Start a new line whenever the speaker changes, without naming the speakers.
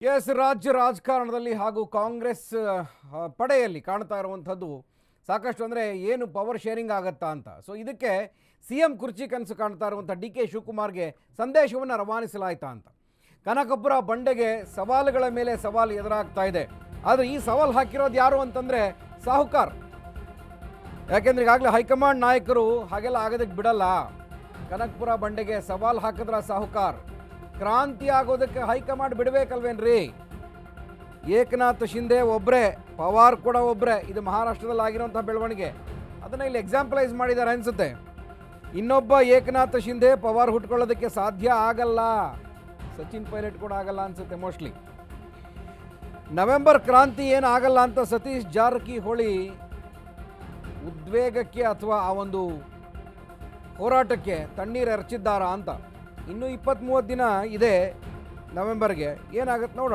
S, ರಾಜ್ಯ ರಾಜಕಾರಣದಲ್ಲಿ ಹಾಗೂ ಕಾಂಗ್ರೆಸ್ ಪಡೆಯಲ್ಲಿ ಕಾಣ್ತಾ ಇರುವಂಥದ್ದು ಸಾಕಷ್ಟು ಅಂದರೆ ಏನು ಪವರ್ ಶೇರಿಂಗ್ ಆಗತ್ತಾ ಅಂತ. ಸೊ ಇದಕ್ಕೆ ಸಿ ಎಂ ಕುರ್ಚಿ ಕನಸು ಕಾಣ್ತಾ ಇರುವಂಥ ಡಿ ಕೆ ಶಿವಕುಮಾರ್ಗೆ ಸಂದೇಶವನ್ನು ರವಾನಿಸಲಾಯ್ತಾ ಅಂತ. ಕನಕಪುರ ಬಂಡೆಗೆ ಸವಾಲುಗಳ ಮೇಲೆ ಸವಾಲು ಎದುರಾಗ್ತಾ ಇದೆ. ಆದರೆ ಈ ಸವಾಲು ಹಾಕಿರೋದು ಯಾರು ಅಂತಂದರೆ ಸಾಹುಕಾರ್. ಯಾಕೆಂದ್ರೆ ಈಗಾಗಲೇ ಹೈಕಮಾಂಡ್ ನಾಯಕರು ಹಾಗೆಲ್ಲ ಆಗೋದಕ್ಕೆ ಬಿಡಲ್ಲ. ಕನಕಪುರ ಬಂಡೆಗೆ ಸವಾಲು ಹಾಕಿದ್ರ ಸಾಹುಕಾರ್. ಕ್ರಾಂತಿ ಆಗೋದಕ್ಕೆ ಹೈಕಮಾಂಡ್ ಬಿಡಬೇಕಲ್ವೇನ್ರಿ? ಏಕನಾಥ್ ಶಿಂದೆ ಒಬ್ಬರೇ ಪವಾರ್ ಕೂಡ ಒಬ್ಬರೇ ಇದು ಮಹಾರಾಷ್ಟ್ರದಲ್ಲಿ ಆಗಿರುವಂಥ ಬೆಳವಣಿಗೆ. ಅದನ್ನು ಇಲ್ಲಿ ಎಕ್ಸಾಂಪಲೈಸ್ ಮಾಡಿದ್ದಾರೆ ಅನಿಸುತ್ತೆ. ಇನ್ನೊಬ್ಬ ಏಕನಾಥ್ ಶಿಂದೆ ಪವಾರ್ ಹುಟ್ಕೊಳ್ಳೋದಕ್ಕೆ ಸಾಧ್ಯ ಆಗಲ್ಲ. ಸಚಿನ್ ಪೈಲಟ್ ಕೂಡ ಆಗಲ್ಲ ಅನ್ಸುತ್ತೆ ಮೋಸ್ಟ್ಲಿ ನವೆಂಬರ್ ಕ್ರಾಂತಿ ಏನು ಆಗಲ್ಲ ಅಂತ ಸತೀಶ್ ಜಾರಕಿಹೊಳಿ ಉದ್ವೇಗಕ್ಕೆ ಅಥವಾ ಆ ಒಂದು ಹೋರಾಟಕ್ಕೆ ತಣ್ಣೀರು ಎರಚಿದ್ದಾರಾ ಅಂತ. ಇನ್ನೂ ಇಪ್ಪತ್ತ್ ಮೂವತ್ತು ದಿನ ಇದೆ ನವೆಂಬರ್ಗೆ. ಏನಾಗುತ್ತೆ ನೋಡೋಣ.